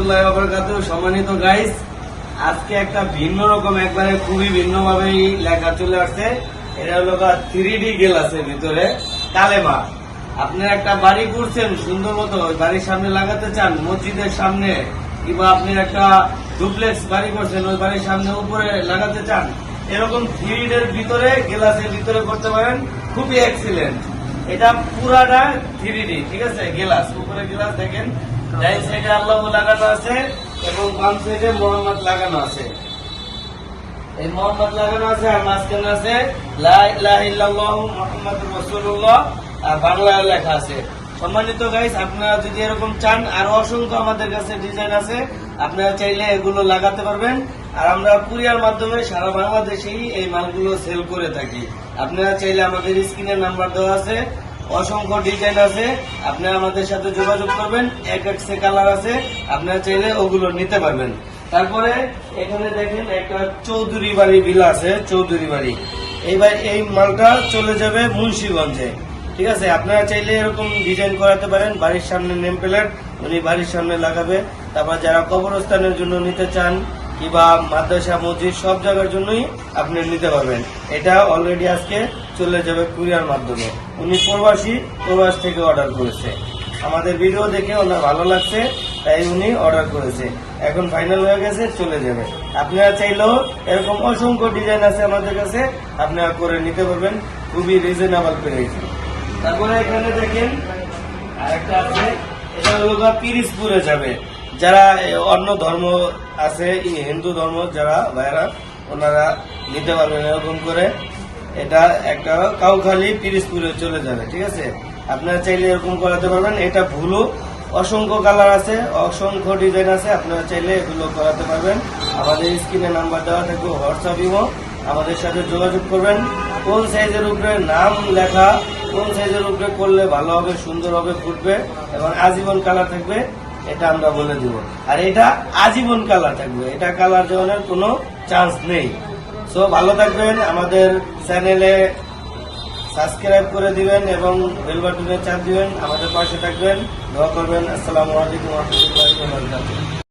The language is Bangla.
রহমতুল্লাহ বরকাত সম্মানিত গাইস আজকে একটা ভিন্ন রকম, একবারে খুবই লেখা চলে আসছে। এটা হলো থ্রি ডি ভিতরে কালেমা। আপনি একটা বাড়ি করছেন, সুন্দর মতো বাড়ির সামনে লাগাতে চান, মসজিদের সামনে, কিংবা আপনি একটা ডুপ্লেক্স বাড়ি করছেন, ওই বাড়ির সামনে উপরে লাগাতে চান, এরকম থ্রি ভিতরে, গ্লাসের ভিতরে করতে পারেন, খুবই এক্সিলেন্ট এটা পুরাটা থ্রি ডি ঠিক আছে? গ্লাস। উপরে গ্লাস দেখেন। আল্লাহ লাগানো আছে এবং বাম সাইডে মোহাম্মদ লাগানো আছে। এই মোহাম্মদ লাগানো আছে আর মাঝখানে আছে মুহাম্মাদুর রাসূলুল্লাহ আর বাংলায় লেখা আছে। সম্মানিত গাইস আপনারা যদি এরকম চান, আর অসংখ্য আমাদের কাছে ডিজাইন আছে, আপনারা চাইলে এগুলো লাগাতে পারবেন। আর আমরা কুরিয়ার মাধ্যমে সারা বাংলাদেশেই এই মালগুলো সেল করে থাকি। আপনারা চাইলে আমাদের স্ক্রিনের নাম্বার দেওয়া আছে, অসংখ্য ডিজাইন আছে, আপনারা আমাদের সাথে যোগাযোগ করবেন, এক এক সে কালার আছে, আপনারা চাইলে ওগুলো নিতে পারবেন। তারপরে এখানে দেখেন একটা চৌধুরী বাড়ি বিল আছে চৌধুরী বাড়ি এইবার এই মালটা চলে যাবে মুন্সিগঞ্জে। ঠিক আছে, আপনারা চাইলে এরকম ডিজাইন করাতে পারেন, বাড়ির সামনে নেম প্লেট উনি বাড়ির সামনে লাগাবে। তারপর যারা কবরস্থানের জন্য নিতে চান কিংবা মাদ্রাসা, মসজিদ, সব জায়গার জন্যই আপনি নিতে পারবেন। এটা অলরেডি আজকে চলে যাবে কুরিয়ার মাধ্যমে। উনি প্রবাসী, প্রবাস থেকে অর্ডার করেছে। আমাদের ভিডিও দেখে ওনার ভালো লাগছে, তাই উনি অর্ডার করেছে। এখন ফাইনাল হয়ে গেছে, চলে যাবে। আপনারা চাইলেও এরকম অসংখ্য ডিজাইন আছে আমাদের কাছে, আপনারা করে নিতে পারবেন। খুবই রিজনেবল প্রাইস তারপরে এখানে দেখেন, আরেকটা আছে, এটা হলো গা পিরিজপুরে যাবে। যারা অন্য ধর্ম আছে হিন্দু ধর্ম যারা ভাইরা ওনারা নিতে পারবেন এরকম করে। এটা একটা কাউখালি পিরিজপুরে চলে যাবে, ঠিক আছে? আপনারা চাইলে এরকম করাতে পারবেন। এটা ভুলও অসংখ্য কালার আছে, অসংখ্য ডিজাইন আছে, আপনারা চাইলে এগুলো করাতে পারবেন। আমাদের স্ক্রিনে নাম্বার দেওয়া থাকবে হোয়াটসঅ্যাপ ইমো আমাদের সাথে যোগাযোগ করবেন। কোন সাইজের উপরে নাম লেখা, কোন সাইজের উপরে করলে ভালো হবে, সুন্দর হবে, ফুটবে, এবং আজীবন কালার থাকবে। এটা আমরা বলে দিব। আর এটা আজীবন কালার থাকবে। এটা কালার দেওয়ানোর কোনো চান্স নেই। সো ভালো থাকবেন। আমাদের চ্যানেলে সাবস্ক্রাইব করে দিবেন এবং বেল বাটনে চাপ দিবেন। আমাদের পাশে থাকবেন। দোয়া করবেন। আসসালামু আলাইকুম রহমতুল্লাহ